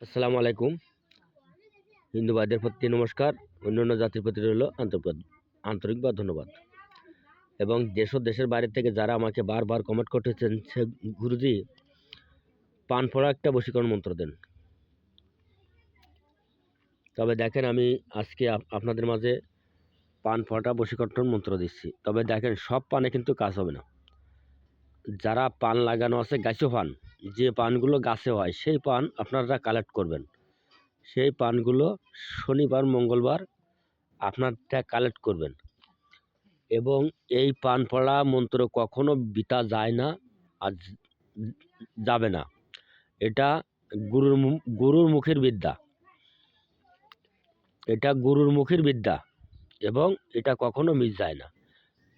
আসসালামু আলাইকুম। হিন্দু প্রতি নমস্কার। অন্যান্য জাতির প্রতি রইল আন্তরিক বা ধন্যবাদ। এবং দেশ দেশের বাইরে থেকে যারা আমাকে বারবার কমেন্ট করতেছেন, সে গুরুজি, পান পড়া একটা বশীকরণ মন্ত্র দেন। তবে দেখেন আমি আজকে আপ- আপনাদের মাঝে পান ফোড়াটা বশীকরণ মন্ত্র দিচ্ছি। তবে দেখেন সব পানে কিন্তু কাজ হবে না। যারা পান লাগানো আছে গাছও পান। যে পানগুলো গাছে হয়, সেই পান আপনারা কালেক্ট করবেন। সেই পানগুলো শনিবার, মঙ্গলবার আপনারটা কালেক্ট করবেন। এবং এই পান পড়া মন্ত্র কখনো বিতা যায় না, আর যাবে না। এটা গুরুর গুরুর মুখের বিদ্যা। এটা গুরুর মুখের বিদ্যা এবং এটা কখনো মিস যায় না।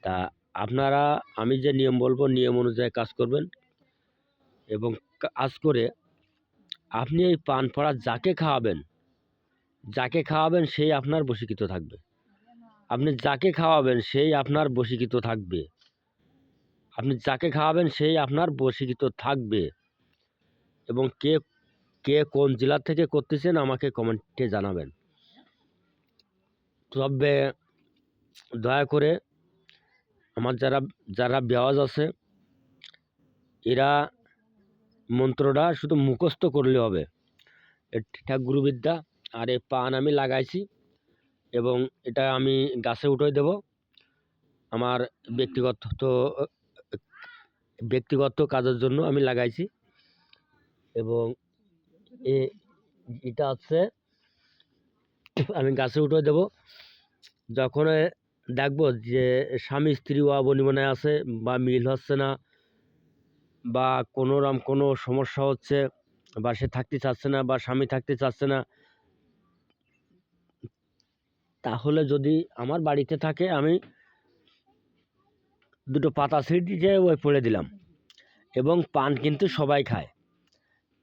তা আপনারা, আমি যে নিয়ম বলব, নিয়ম অনুযায়ী কাজ করবেন। এবং কাজ করে আপনি এই পান পড়া যাকে খাওয়াবেন যাকে খাওয়াবেন সেই আপনার বশীকৃত থাকবে। আপনি যাকে খাওয়াবেন সেই আপনার বশীকৃত থাকবে। আপনি যাকে খাওয়াবেন সেই আপনার বশীকৃত থাকবে। এবং কে কে কোন জেলা থেকে করতেছেন আমাকে কমেন্টে জানাবেন। তবে দয়া করে আমার যারা যারা বেওয়াজ আছে, এরা মন্ত্রটা শুধু মুখস্থ করলে হবে। এটা গুরুবিদ্যা আর এই পান আমি লাগাইছি এবং এটা আমি গাছে উঠে দেব। আমার ব্যক্তিগত ব্যক্তিগত কাজের জন্য আমি লাগাইছি এবং এটা হচ্ছে, আমি গাছে উঠে দেব। যখন দেখব যে স্বামী স্ত্রী অবনিমনে আছে বা মিল হচ্ছে না বা কোনো রকম কোনো সমস্যা হচ্ছে বা সে থাকতে চাচ্ছে না বা স্বামী থাকতে চাচ্ছে না, তাহলে যদি আমার বাড়িতে থাকে আমি দুটো পাতা ছিটিয়ে ওই পড়ে দিলাম এবং পান কিন্তু সবাই খায়।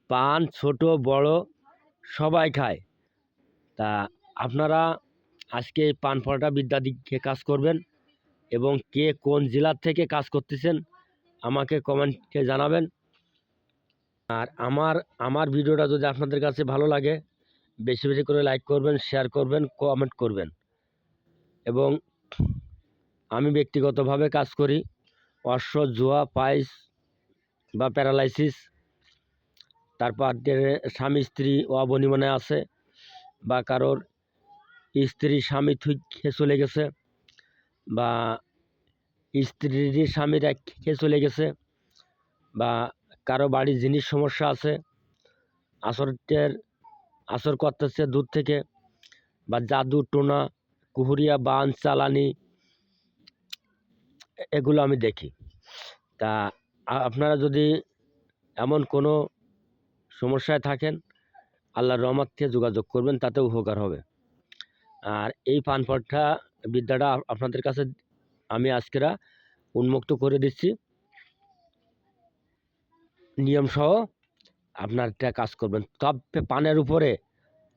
পান ছোট, বড় সবাই খায়। তা আপনারা আজকে পান পড়াটা বিদ্যা দিকে কাজ করবেন এবং কে কোন জেলার থেকে কাজ করতেছেন আমাকে কমেন্টে জানাবেন। আর আমার আমার ভিডিওটা যদি আপনাদের কাছে ভালো লাগে, বেশি বেশি করে লাইক করবেন, শেয়ার করবেন, কমেন্ট করবেন। এবং আমি ব্যক্তিগতভাবে কাজ করি, অশ্ব, জুয়া পাইস বা প্যারালাইসিস। তারপর স্বামী, স্ত্রী অবনিমনে আছে বা কারোর স্ত্রী, স্বামী থেকে চলে গেছে বা স্ত্রীর স্বামী রেখে চলে গেছে বা কারও বাড়ির জিনিস সমস্যা আছে আসরের আসর করতেছে দূর থেকে বা জাদু, টোনা, কুহুরিয়া, বান, চালানি, এগুলো আমি দেখি। তা আপনারা যদি এমন কোনো সমস্যায় থাকেন আল্লাহর রহমত থেকে যোগাযোগ করবেন, তাতে উপকার হবে। আর এই পানপটটা বিদ্যাটা আপনাদের কাছে আমি আজকেরা উন্মুক্ত করে দিচ্ছি। নিয়ম সহ আপনার এটা কাজ করবেন। তবে পানের উপরে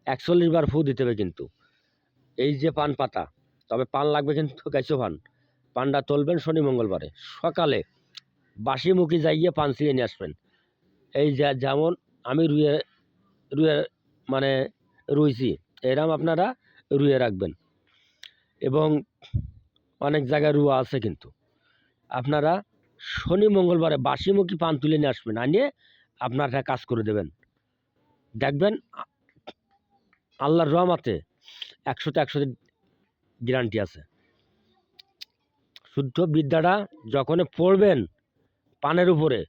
একচল্লিশ বার ফু দিতে হবে কিন্তু। এই যে পান পাতা, তবে পান লাগবে কিন্তু গাইছো পান। পানটা তুলবেন শনি মঙ্গলবারে। সকালে বাসি মুখে যাইয়ে পান ছিঁড়ে নিয়ে আসবেন। এই যে যেমন আমি রুয়ে রুয়ে মানে রুইছি, এরম আপনারা রুয়ে রাখবেন। এবং অনেক জায়গায় রুয়া আছে কিন্তু। আপনারা শনি, মঙ্গলবারে বাসিমুখী পান তুলে নিয়ে আসবেন, আনিয়ে আপনারা কাজ করে দেবেন। দেখবেন আল্লাহর রহমাতে একশোতে একশো গ্যারান্টি আছে। শুদ্ধ বিদ্যাটা যখন পড়বেন পানের উপরে,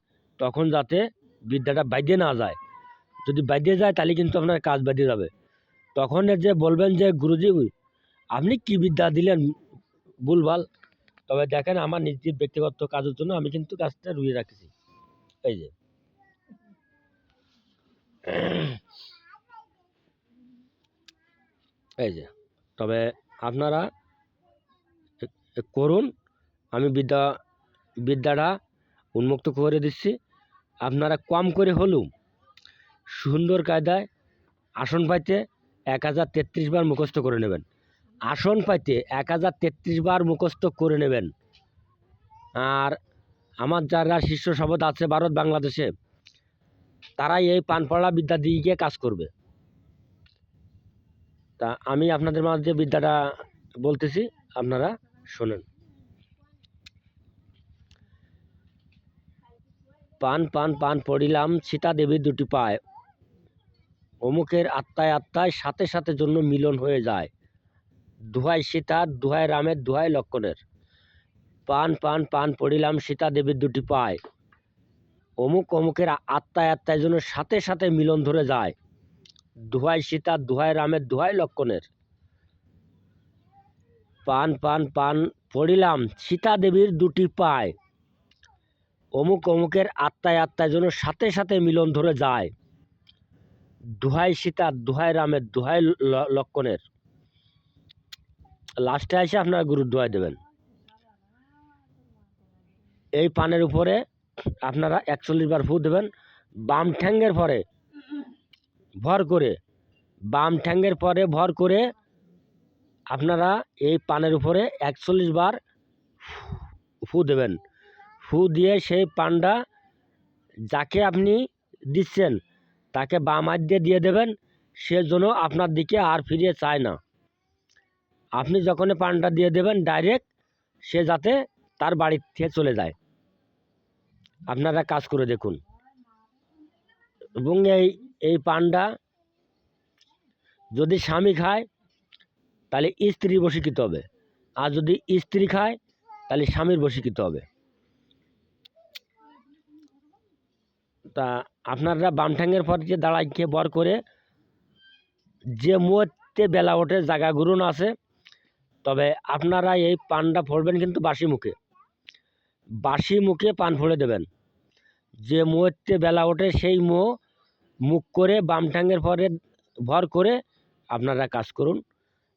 তখন যাতে বিদ্যাটা বাইদে না যায়। যদি বাইদে যায়, তাহলে কিন্তু আপনার কাজ বাইদে যাবে। তখন যে বলবেন যে, গুরুজি, আপনি কি বিদ্যা দিলেন ভুলভাল। তবে দেখেন আমার নিজের ব্যক্তিগত কাজের জন্য আমি কিন্তু কাজটা রুয়ে রাখছি এই যে। এই যে। তবে আপনারা করুন। আমি বিদ্যা, বিদ্যাটা উন্মুক্ত করে দিচ্ছি। আপনারা কম করে হলেও সুন্দর কায়দায় আসন পাইতে এক হাজার তেত্রিশ বার মুখস্থ করে নেবেন। আসন পাইতে এক হাজার তেত্রিশ বার মুখস্থ করে নেবেন। আর আমার যারা শিষ্য শপথ আছে ভারত বাংলাদেশে, তারাই এই পানপড়া বিদ্যা দিয়ে গিয়ে কাজ করবে। তা আমি আপনাদের মাঝে বিদ্যাটা বলতেছি, আপনারা শোনেন। পান পান পান পড়িলাম, সীতা দেবীর দুটি পায়। অমুকের আত্মায় আত্মায় সাথে সাথে জন্য মিলন হয়ে যায়। দুহাই সীতার দুহাই রামের, দুহাই লক্ষণের। পান পান পান পড়িলাম সীতা দেবীর দুটি পায়। অমুক অমুকের আত্মায় আত্মায় জন্য সাথে সাথে মিলন ধরে যায়। দুহাই সীতার দুহাই রামের, দুহাই লক্ষণের। পান পান পান পড়িলাম সীতা দেবীর দুটি পায়। অমুক অমুকের আত্মায় আত্মায় জন্য সাথে সাথে মিলন ধরে যায়। দুহাই সীতার দুহাই রামের, দুহাই লক্ষণের। লাস্টে এসে আপনারা গুরুর দোয়াই দেবেন। এই পানের উপরে আপনারা একচল্লিশ বার ফু দেবেন। বাম ঠ্যাঙ্গের পরে ভর করে, বাম ঠ্যাঙ্গের পরে ভর করে আপনারা এই পানের উপরে একচল্লিশ বার ফু দেবেন। ফু দিয়ে সেই পানটা যাকে আপনি দিচ্ছেন, তাকে বাম হাত দিয়ে দিয়ে দেবেন, সে যেন আপনার দিকে আর ফিরিয়ে চায় না। আপনি যখন পানটা দিয়ে দেবেন ডাইরেক্ট সে যাতে তার বাড়ি থেকে চলে যায়। আপনারা কাজ করে দেখুন। এবং এই এই পানটা যদি স্বামী খায়, তাহলে স্ত্রী বশীকৃত হবে। আর যদি স্ত্রী খায়, তাহলে স্বামীর বশীকৃত হবে। তা আপনারা বামঠাঙ্গের পর যে দাঁড়াইকে বর করে, যে মুহূর্তে বেলা ওঠে জায়গাগুলো আছে তবে আপনারা এই পানটা ফোড়বেন কিন্তু বাসি মুখে। বাসি মুখে পান ফোড়ে দেবেন। যে মুহূর্তে বেলা ওঠে সেই মুহ মুখ করে বাম ঠ্যাঙ্গের পরে ভর করে আপনারা কাজ করুন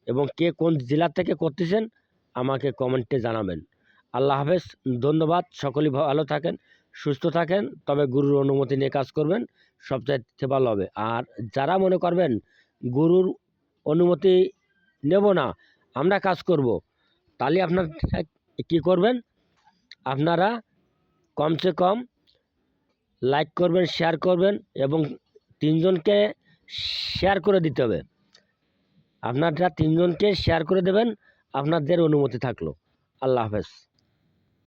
এবং কে কোন জেলা থেকে করতেছেন আমাকে কমেন্টে জানাবেন। আল্লাহ হাফেজ, ধন্যবাদ। সকলেই ভালো থাকেন, সুস্থ থাকেন। তবে গুরুর অনুমতি নিয়ে কাজ করবেন, সবচাইতে ভালো হবে। আর যারা মনে করবেন, গুরুর অনুমতি নেব না আমরা কাজ করব। তাহলে আপনার কি করবেন? আপনারা কমসে কম লাইক করবেন শেয়ার করবেন এবং তিনজনকে শেয়ার করে দিতে হবে। আপনারা তিনজনকে শেয়ার করে দেবেন, আপনাদের অনুমতি থাকল। আল্লাহ হাফেজ।